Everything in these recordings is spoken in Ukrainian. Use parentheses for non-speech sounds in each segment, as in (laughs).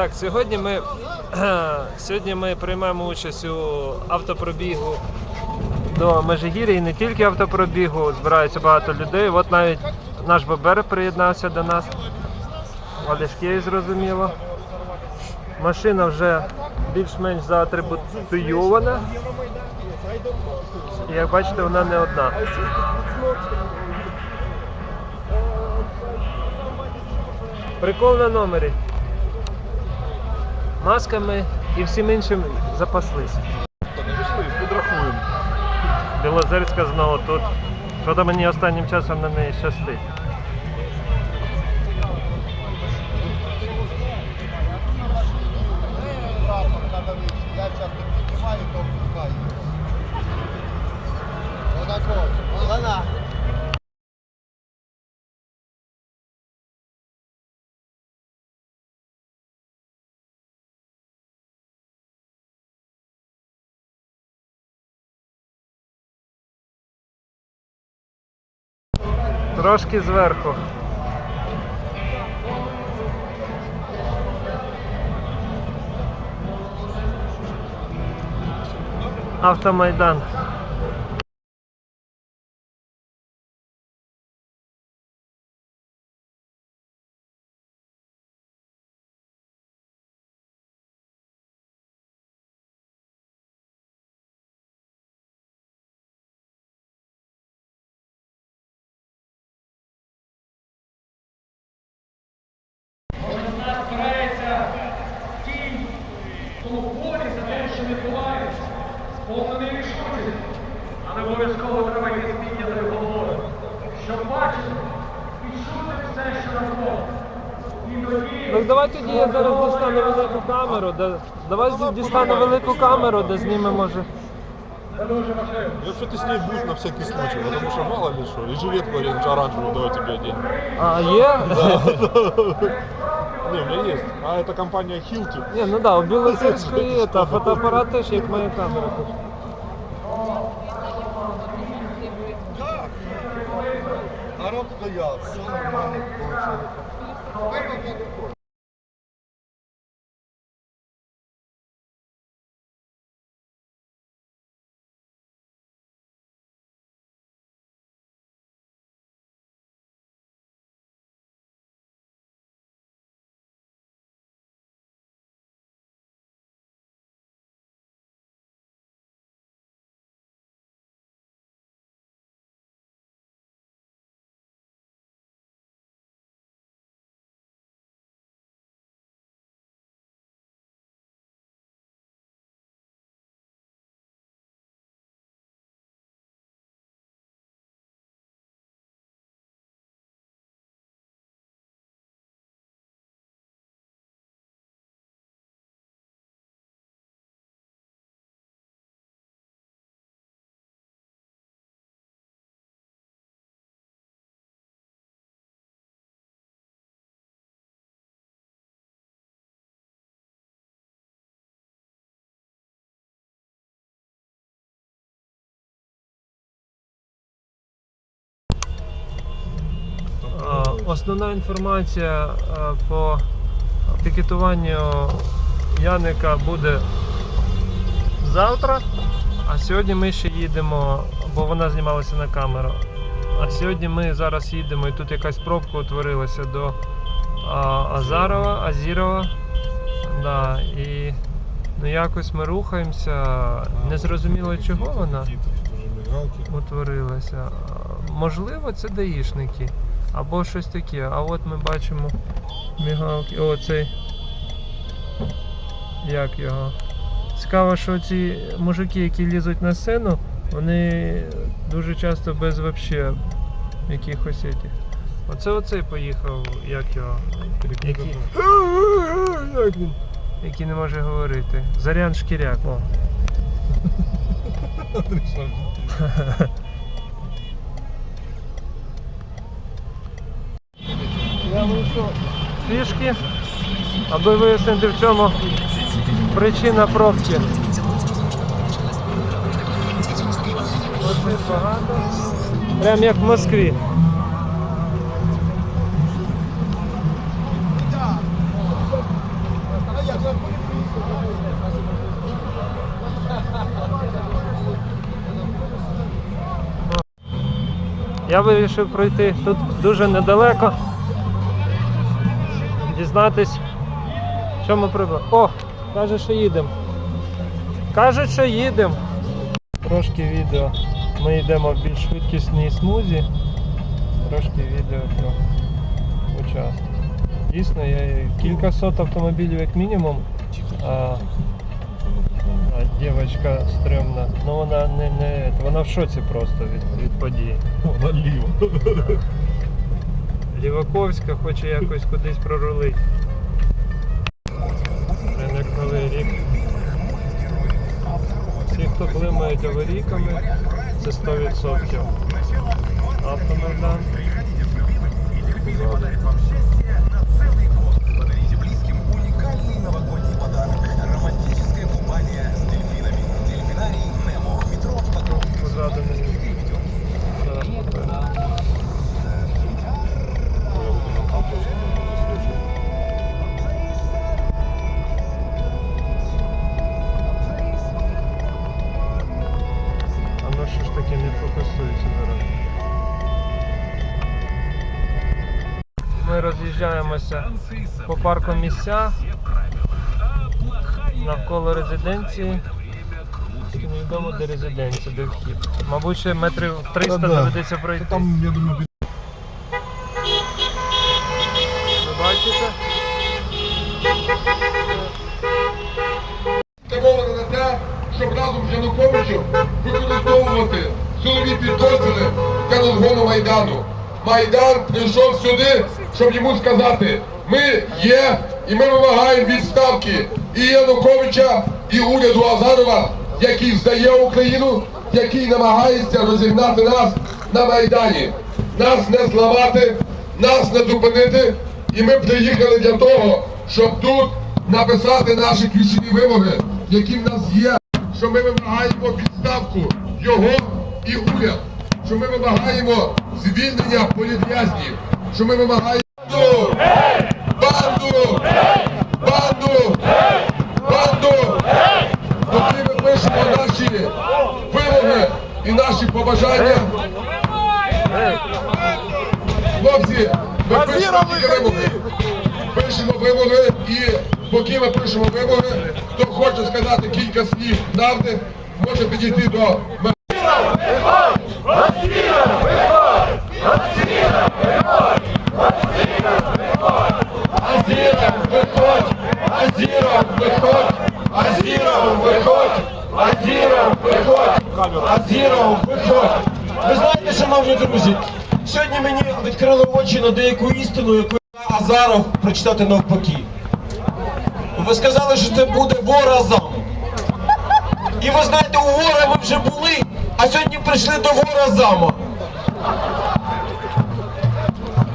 Так, сьогодні ми, (clears throat) сьогодні ми приймемо участь у автопробігу до Межигір'я і не тільки автопробігу, збирається багато людей. От навіть наш ББР приєднався до нас. Олешкей, зрозуміло. Машина вже більш-менш заатрибутуйована. Як бачите, вона не одна. Прикол на номері. Масками і всім іншим запаслись. Білозерська знову тут. Що-то мені останнім часом на неї щастить. Я сейчас піднімаю, то пускаю. Отако. Вона. Трошки зверху. Автомайдан. Кінь у полі за те, що відбувається, сповнений рішучості, але обов'язково треба йти з піднятою головою, щоб бачити і чути все, що навколо. І тоді Ну давай тоді я зараз дістану велику Давай зі- дістану велику камеру, де знімемо важливо. Якщо ти з нею будь на всякий случай, потому что мало ли что, и жилетку оранж- оранжевую давай тебе одень. А, є? Не, у меня есть. А это компания Hilti. Ні, ну да, у Білозерської (laughs) є, та фотоапарат теж як моя камера. Народ стоял. Основна інформація по пікетуванню Яника буде завтра, а сьогодні ми ще їдемо, бо вона знімалася на камеру. А сьогодні ми зараз їдемо і тут якась пробка утворилася до Азарова, Азірова. Да, і ну, якось ми рухаємося. Не зрозуміло чого вона утворилася. Можливо, це даїшники. Або щось таке. А от ми бачимо мігалки. О, цей. Як його? Цікаво, що ці мужики, які лізуть на сцену, вони дуже часто без вообще якихось этих. Оце оцей поїхав, як його. Який. Який не може говорити. Зарян Шкіряк, о. (laughs) (laughs) Тому аби вияснити в чому причина пробки. Оце. Прям як в Москві. Я вирішив пройти тут дуже недалеко. Дізнатись, що ми прибули. О, каже, що їдемо. Кажуть, що їдемо. Трошки відео. Ми йдемо в більш швидкісній смузі. Трошки відео про участок. Дійсно, є кілька сот автомобілів як мінімум. А, а дівчинка стрімна. Ну вона не, не вона в шоці просто від, від події. Вона ліво. Ліваковська хоче якось кудись прорулити. Як новий рік. Всі, хто блимають аварійками, це 100%. Автомайдан. Подарите близким уникальный новогодний А ну що ж таки не фокусується зараз. Ми роз'їжджаємося по парку місця навколо резиденції. Тільки невідомо, де резиденція, де вхід. Мабуть, ще метрів 300 доведеться пройти. Там, я думаю, Ви бачите? спрямована на те, щоб разом з Януковичем використовувати силові підрозділи для розгону Майдану. Майдан прийшов сюди, щоб йому сказати, ми є і ми вимагаємо відставки і Януковича, і уряду Азарова, який здає Україну, який намагається розігнати нас на Майдані. Нас не зламати, нас не зупинити. І ми приїхали для того, щоб тут написати наші ключові вимоги, які в нас є, що ми вимагаємо відставку його і уряд, що ми вимагаємо звільнення політв'язнів, що ми вимагаємо банду, банду, банду, банду, Тоді ми пишемо наші вимоги і наші побажання. Хлопці, ми пишемо тільки вимоги. Пишемо вимоги і поки ми пишемо вимоги, хто хоче сказати кілька слів правди, може підійти до мене. Азіром виходь! Азіром виходь! Азіром виходь! Азіром виходь! Азіром виходь! Ви знаєте, шановні друзі, сьогодні мені відкрили очі на деяку істину, яку я Азаров прочитати навпаки. Ви сказали, що це буде вор Азам. І ви знаєте, у вора ми вже були, а сьогодні прийшли до вора Азама.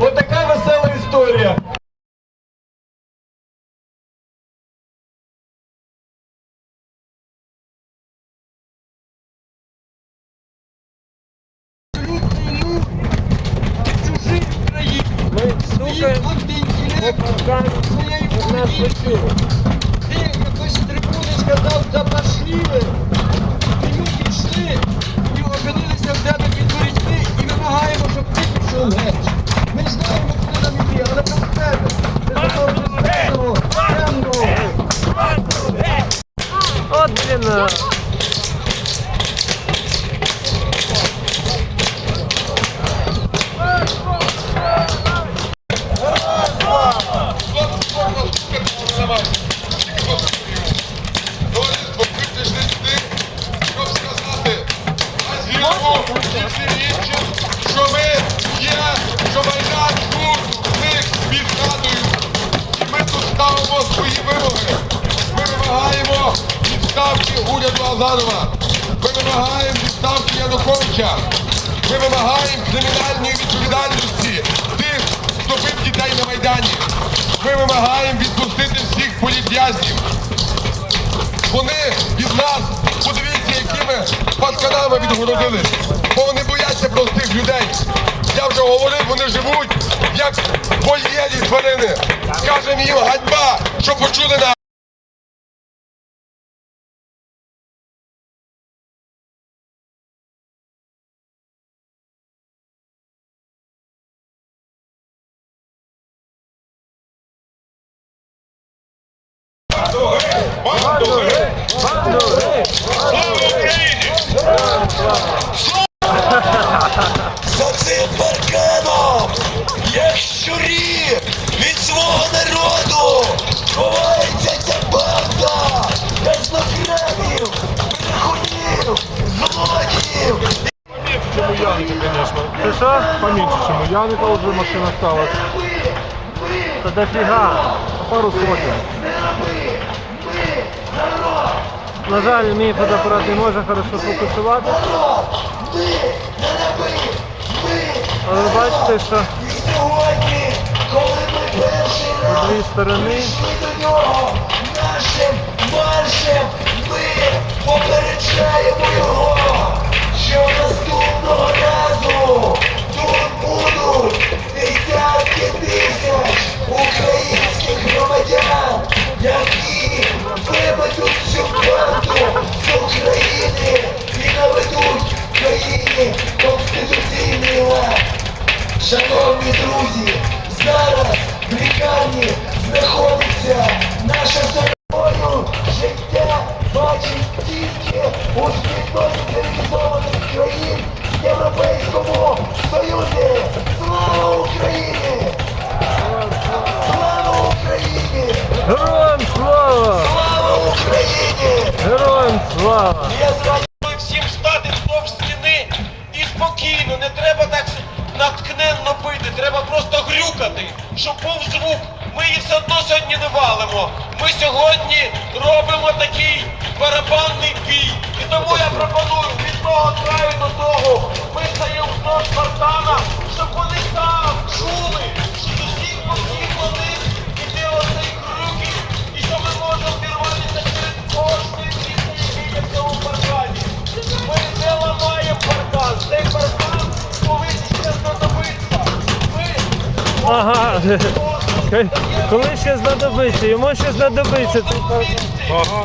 Отака весела історія. Ти якось з трибуни сказав, да пошли ви. Геть. Ми знаємо, куди нам іти, але про тебе. Ти сказав, темного, темного. От блін. а. Товариство, ми прийшли сюди, щоб сказати Азірову і всім іншим, що ми що Майдан тут, них під. І ми тут ставимо свої вимоги. Ми вимагаємо відставки уряду Азарова. Ми вимагаємо відставки Януковича. Ми вимагаємо кримінальної відповідальності тих, хто бив дітей на Майдані. Ми вимагаємо відпустити всіх політв'язнів. Вони від нас, подивіться, якими пасканами відгородили. Бо вони бояться простих людей. Я вже говорив, вони живуть як вольєрі тварини. Скажемо їм ганьба, що почули нас. Ти що? Поменьше, чем у Яника уже машин осталось. Та дофіга. Пару сотен. На жаль, мій фотоапарат не може хорошо фокусувати. Але ви бачите, що Сьогодні, коли ми перший з дві сторони до нього нашим маршем, ми попереджаємо його, наступного разу тут будуть десятки тисяч українських громадян, які виведуть цю банду з України і наведуть країні конституційний. Шановні друзі, зараз в лікарні знаходиться наша собою життя бачить тільки у спільноті цивілізованих країн Європейському Союзі. Слава Україні! Слава Україні! Героям слава! Слава Україні! Героям слава! Я зрадив всім стати вздовж стіни і спокійно, не треба так наткненно бити, треба просто грюкати, щоб був звук. Ми їх все одно сьогодні не валимо. Ми сьогодні робимо такий барабанний бій. І тому я пропоную від того краю до того. Ми стаємо вздовж Спартана, щоб вони там чули, що з усіх боків вони іде оцей крюків, і що ми можемо вірватися через кожний місце в цьому паркані. Ми не ламаємо паркан. Цей паркан повинен ще знадобитися. Ми Ага. Коли ще знадобиться? Йому ще знадобиться. Ага.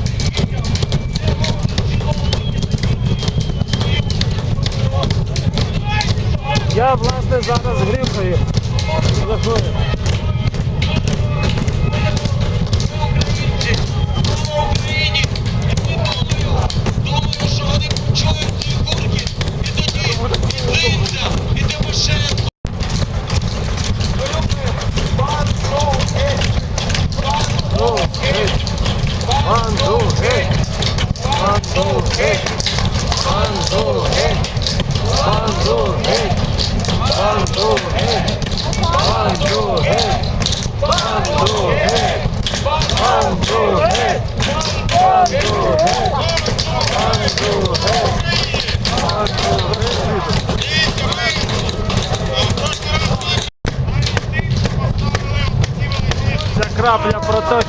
Я власне зараз грюкаю.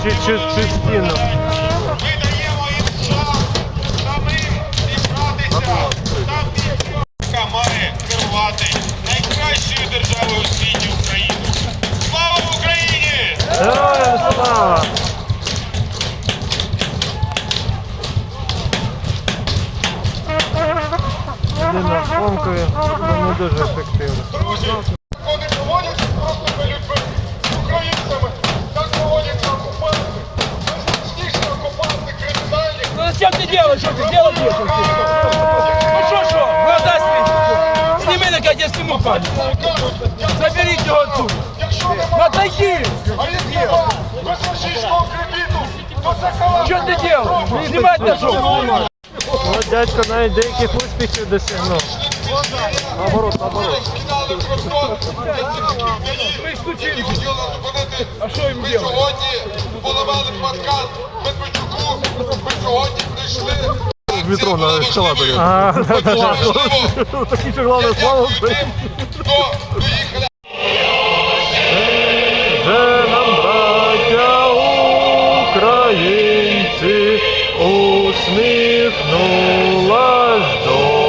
Just, just, just. делаешь? Что ты делаешь? Ну что, что? Вода стрічку. Сніми на я сниму пані. Заберите його отсюда. Ну, отойди. Что ты делаешь? Снимать нашел. От дядько навіть деяких успіхів досягнув. Наоборот, наоборот. Ми стучили. А что им? їм робити? Сьогодні поламали подкаст Медведчук з метро на ескалаторі. Такі червоні слава. Вже нам, браття українці, усміхнулась доля.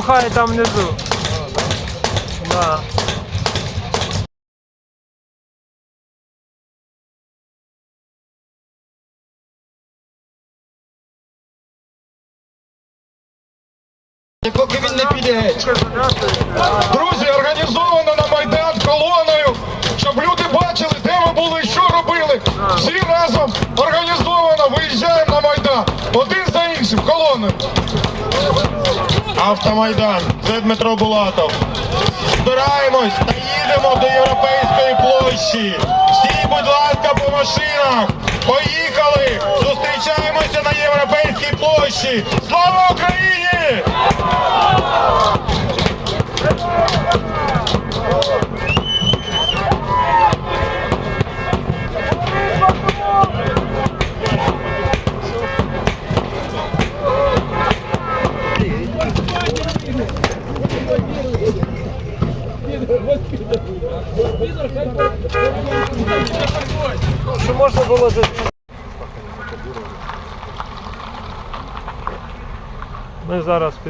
Система там внизу. Да. Поки він не піде. Друзі, організовано на Майдан робили. Всі разом організовано виїжджаємо на Майдан. Один за іншим, колоною. Автомайдан, це Дмитро Булатов. Збираємось та їдемо до Європейської площі. Всі, будь ласка, по машинах. Поїхали! Зустрічаємося на Європейській площі. Слава Україні!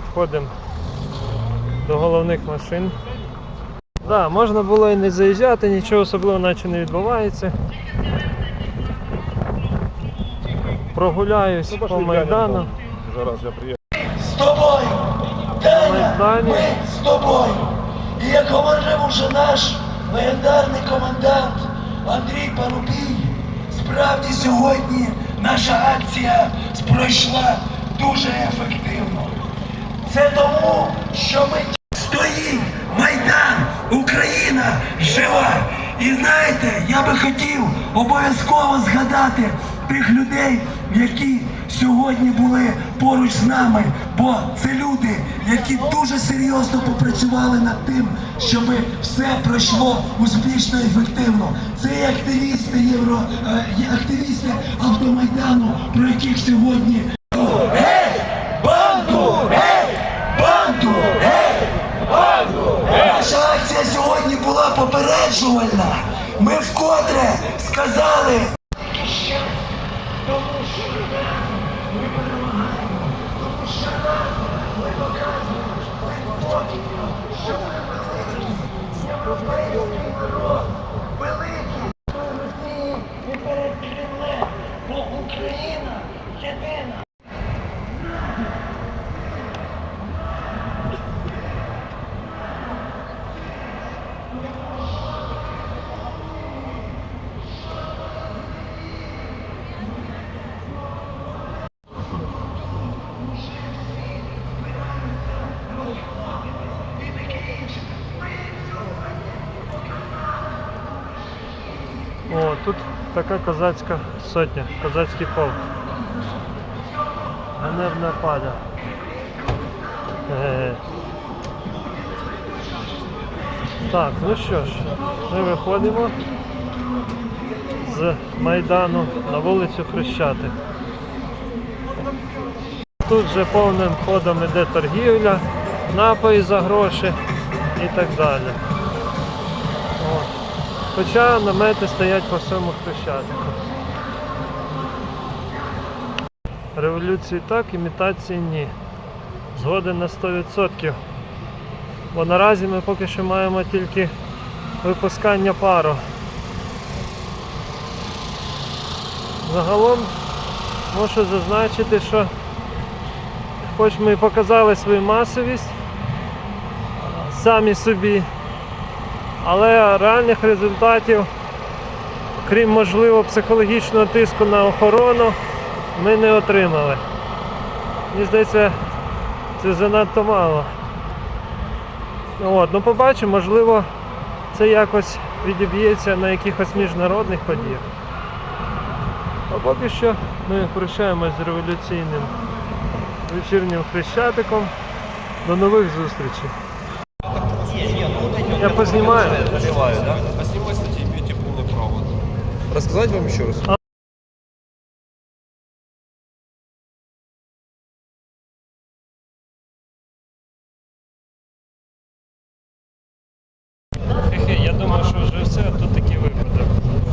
Підходимо до головних машин. Да, можна було і не заїжджати, нічого особливого наче не відбувається. Прогуляюсь по Майдану. Раз я приехал. З тобою, Майдані. ми з тобою. І як говорив уже наш легендарний комендант Андрій Парубій, справді сьогодні наша акція пройшла дуже ефективно. Це тому, що ми стоїть Майдан, Україна жива. І знаєте, я би хотів обов'язково згадати тих людей, які сьогодні були поруч з нами, бо це люди, які дуже серйозно попрацювали над тим, щоб все пройшло успішно і ефективно. Це і активісти євро, е, і активісти автомайдану, про яких сьогодні акція сьогодні була попереджувальна. Ми вкотре сказали. Тому що ми перемагаємо, тому що нам ми показуємо, що ми Великі! І перед Кремлем, бо Україна єдина. О, тут така козацька сотня, козацький полк. Ганебна паля. Е. Так, ну що ж, ми виходимо з Майдану на вулицю Хрещатик. Тут вже повним ходом іде торгівля, напої за гроші і так далі. Хоча намети стоять по всьому хрещатику. Революції так, імітації ні. Згоден на 100%. Бо наразі ми поки що маємо тільки випускання пару. Загалом можу зазначити, що хоч ми і показали свою масовість самі собі, але реальних результатів, крім можливо психологічного тиску на охорону, ми не отримали. Мені здається, це занадто мало. От, ну побачимо, можливо, це якось відіб'ється на якихось міжнародних подіях. А поки що ми прощаємось з революційним вечірнім хрещатиком. До нових зустрічей. Я познімаю. Наливаю, да? А кстати, имеете полное провод. Рассказать вам еще раз? Хе-хе, я думаю, що вже все, а тут такий випадок.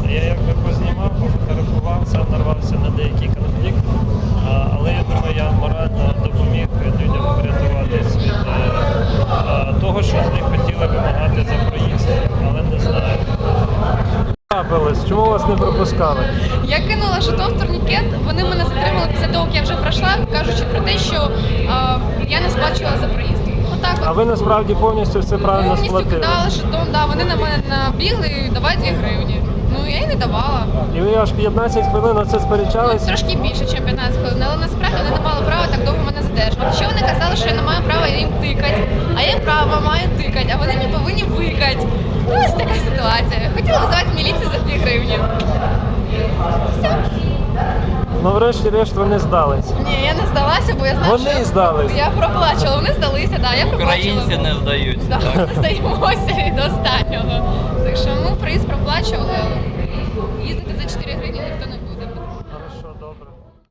Я якби познімав, пофотографував, сам нарвався на деякий конфлікт, а, але я думаю, я морально допоміг людям врятуватись від е, е, того, що з них хотіли вимагати за проїзд, але не знаю. Трапилось, чому вас не пропускали? Я кинула жетон в турнікет, вони мене затримали після того, як я вже пройшла, кажучи про те, що а, я не сплачувала за проїзд. Отак А ви насправді повністю все правильно Повністю сплатили. кидала жетон, да, вони на мене набігли давай 2 гривні. Ну я й не давала. І ви аж 15 хвилин оце Ну, сперечались? трошки більше, ніж 15 хвилин, але насправді вони не мали права так довго мене задержувати. Ще вони казали, що я не маю права їм тикати, а я право маю тикати, а вони не повинні викати. Ну, ось така ситуація. Хотіла визвати міліцію за 2 гривні. Все. Ну, врешті-решт вони здалися. Ні, я не здалася, бо я знаю, Вони що здались. я проплачувала. Вони здалися, да, я проплачувала. Українці не здаються. Да, ми (laughs) здаємося і до. Так що ми приз проплачували. Їздити за 4 гривні.